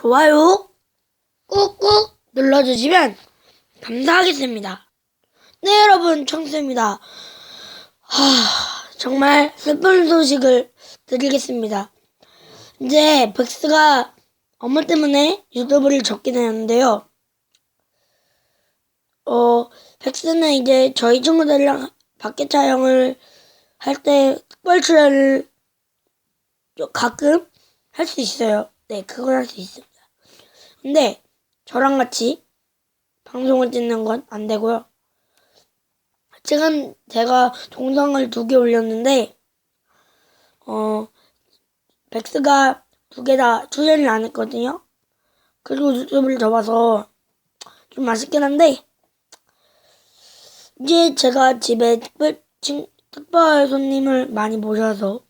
좋아요 꾹꾹 눌러주시면 감사하겠습니다. 네, 여러분, 청수입니다. 하, 정말 슬픈 소식을 드리겠습니다. 이제 백스가 업무 때문에 유튜브를 접게 되었는데요. 어, 백스는 이제 저희 친구들이랑 밖에 촬영을 할 때 특별 출연을 가끔 할 수 있어요. 네, 그걸 할 수 있습니다. 근데 저랑 같이 방송을 찍는 건 안 되고요. 지금 제가 동영상을 두 개 올렸는데 어 백스가 두 개 다 출연을 안 했거든요. 그리고 유튜브를 접어서 좀 아쉽긴 한데 이제 제가 집에 특별 친, 특별 손님을 많이 모셔서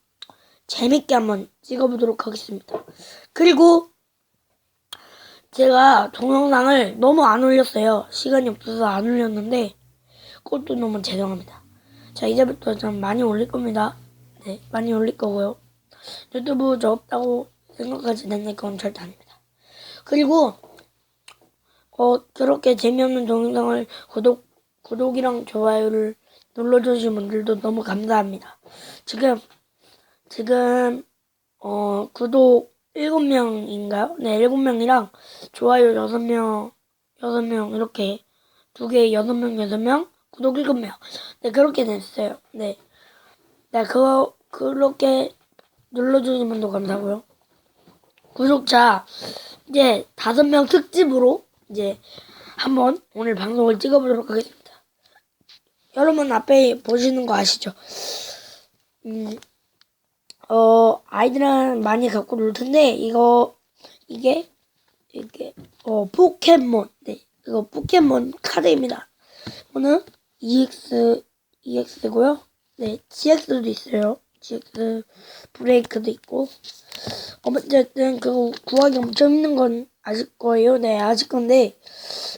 재밌게 한번 찍어보도록 하겠습니다. 그리고 제가 동영상을 너무 안 올렸어요. 시간이 없어서 안 올렸는데 그것도 너무 죄송합니다. 자 이제부터 좀 많이 올릴 겁니다. 네 많이 올릴 거고요. 유튜브 저 없다고 생각하지 않는 건 절대 아닙니다. 그리고 어 그렇게 재미없는 동영상을 구독 구독이랑 좋아요를 눌러주신 분들도 너무 감사합니다. 지금 지금 어 구독 7명인가요? 네, 7명이랑 좋아요 6명, 6명 이렇게 두개 6명, 6명, 구독 7명. 네, 그렇게 됐어요. 네. 네, 그거 그렇게 눌러 주신 분도 감사하고요. 구독자 이제 5명 특집으로 이제 한번 오늘 방송을 찍어 보도록 하겠습니다. 여러분 앞에 보시는 거 아시죠? 음, 어, 아이들은 많이 갖고 놀 텐데, 이거, 이게, 이게, 어, 포켓몬. 네. 이거 포켓몬 카드입니다. 이거는 EX, EX고요. 네. GX도 있어요. GX 브레이크도 있고. 어쨌든, 그거 구하기 엄청 힘든 건 아실 거예요. 네, 아실 건데,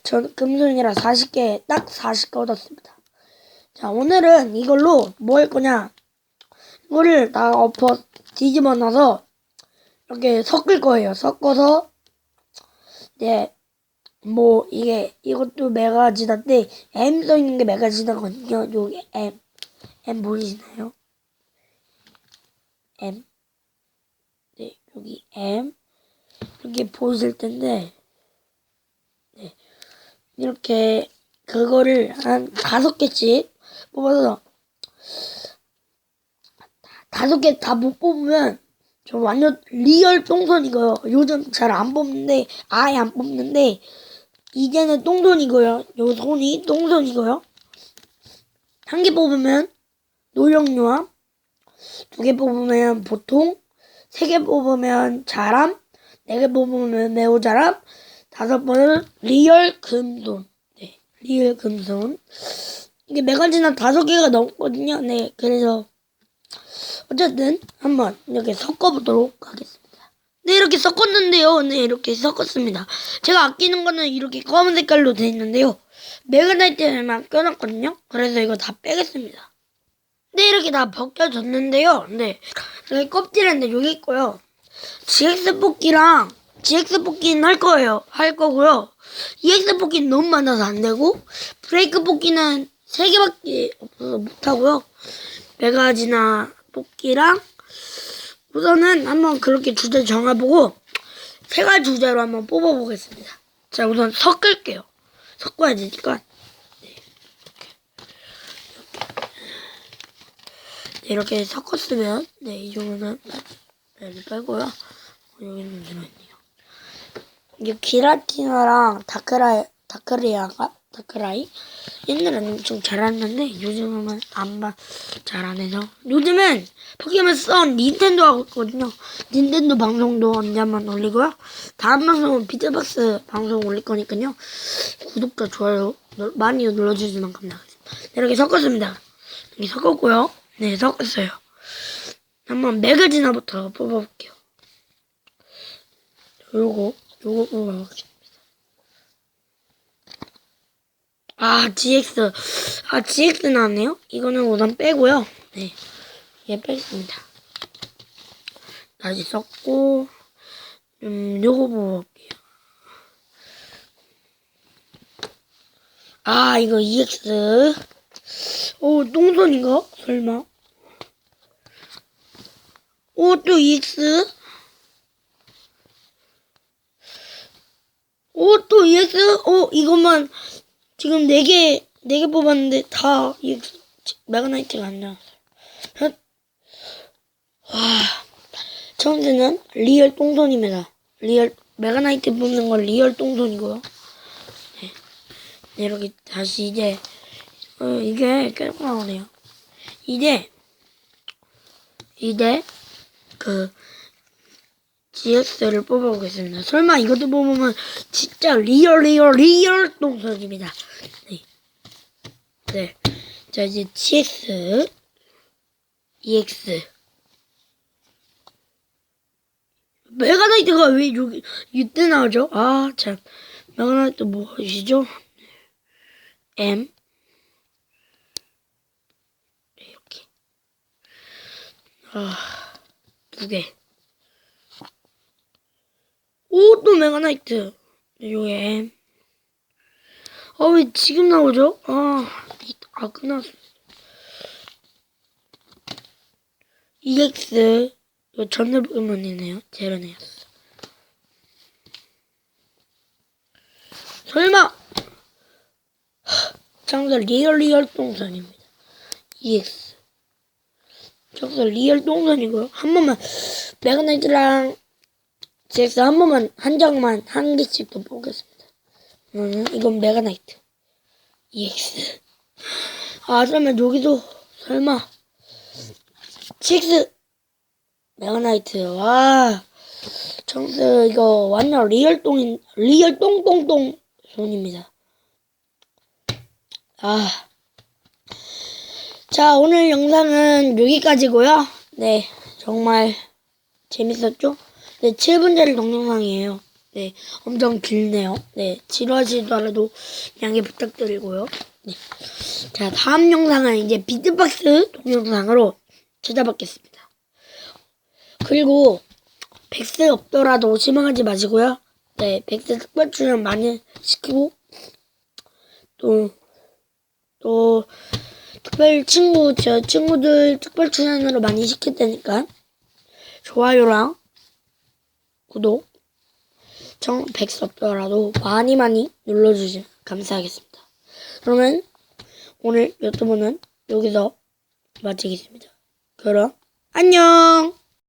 전 금손이라 40개, 딱 40개 얻었습니다. 자, 오늘은 이걸로 뭐 할 거냐. 이거를 다 엎어 뒤집어 놔서 이렇게 섞을 거예요. 섞어서 네. 뭐 이게 이것도 메가지다인데 M 써 있는 게 메가지다거든요. 여기 M M 보이시나요? M 네 여기 M 이렇게 보이실 텐데 네 이렇게 그거를 한 다섯 개씩 뽑아서 다섯 개 다 못 뽑으면 저 완전 리얼 똥손이고요. 요즘 잘 안 뽑는데 아예 안 뽑는데 이제는 똥손이고요. 요 손이 똥손이고요. 한 개 뽑으면 노령요함, 두개 뽑으면 보통, 세 개 뽑으면 자람, 네 개 뽑으면 매우 자람, 다섯 번은 리얼 금손. 네, 리얼 금손. 이게 매가지나 다섯 개가 넘거든요. 네, 그래서 어쨌든 한번 이렇게 섞어보도록 하겠습니다. 네 이렇게 섞었는데요. 네 이렇게 섞었습니다. 제가 아끼는 거는 이렇게 검은 색깔로 되어 있는데요. 매그나이트만 껴놨거든요. 그래서 이거 다 빼겠습니다. 네 이렇게 다 벗겨졌는데요. 네 여기 껍질인데 여기 있고요. GX 뽑기랑 GX 뽑기는 할 거예요. 할 거고요. EX 뽑기는 너무 많아서 안 되고 브레이크 뽑기는 세 개밖에 없어서 못 하고요. 메가지나 뽑기랑 우선은 한번 그렇게 주제 정해보고 세 가지 주제로 한번 뽑아보겠습니다. 자 우선 섞을게요. 섞어야 되니까 네. 이렇게. 이렇게 섞었으면 네 이 정도는 얘를 빼고요. 여기는 들어있네요. 이게 기라티나랑 다크라이 다크리아가 다크라이 옛날에는 좀 잘했는데 요즘은 안봐 잘안 해서 요즘은 포켓몬 썬 닌텐도 하고 있거든요. 닌텐도 방송도 언제 한번 올리고요. 다음 방송은 비트박스 방송 올릴 거니까요. 구독과 좋아요 눌- 많이 눌러주시면 감사하겠습니다. 네, 이렇게 섞었습니다. 이렇게 섞었고요. 네 섞었어요. 한번 매거지나부터 뽑아볼게요. 요거 요거 뽑아볼게요. 아, GX. 아, GX 나왔네요? 이거는 우선 빼고요. 네. 얘 빼겠습니다. 다시 썼고, 음, 요거 볼게요. 아, 이거 EX. 오, 똥손인가? 설마. 오, 또 EX. 오, 또 EX. 오, 이것만 지금 4개, 4개 뽑았는데 다. 메가나이트가 안 나왔어요. 헛. 와. 처음에는 리얼 똥손입니다. 리얼 메가나이트 뽑는 건 리얼 똥손이고요. 네. 네, 이렇게 다시 이제 어, 이게 계속 나오네요. 이제 이제 그 GX를 뽑아보겠습니다. 설마 이것도 뽑으면 진짜 리얼 리얼 리얼 똥손입니다. 네. 네. 자 이제 GX EX 메가나이트가 왜 여기 이때 나오죠? 아 참 메가나이트 무엇이죠? M 이렇게 아두 개. 오 또 메가나이트 요게 아 왜 지금 나오죠? 아, 이- 아 끝났어. EX 이거 전설 포켓몬이네요. 제로네였어. 설마 정서 리얼 리얼 똥선입니다. EX 정서 리얼 똥선이고요. 한 번만 메가나이트랑 GX 한 번만 한 장만 한 개씩 더 보겠습니다. 음, 이건 메가나이트 EX 아 설마 여기도 설마 GX 메가나이트 와 정스 이거 완전 리얼 똥인 리얼 똥똥똥 손입니다. 아. 자, 오늘 영상은 여기까지고요. 네, 정말 재밌었죠? 네, 7분짜리 동영상이에요. 네, 엄청 길네요. 네, 지루하시더라도 양해 부탁드리고요. 네. 자, 다음 영상은 이제 비트박스 동영상으로 찾아뵙겠습니다. 그리고 백세 없더라도 실망하지 마시고요. 네, 백세 특별 출연 많이 시키고 또 또 특별 친구 저 친구들 특별 출연으로 많이 시킬 테니까 좋아요랑 구독 정 백세 없더라도 많이 많이 눌러주시면 감사하겠습니다. 그러면 오늘 유튜브는 여기서 마치겠습니다. 그럼 안녕.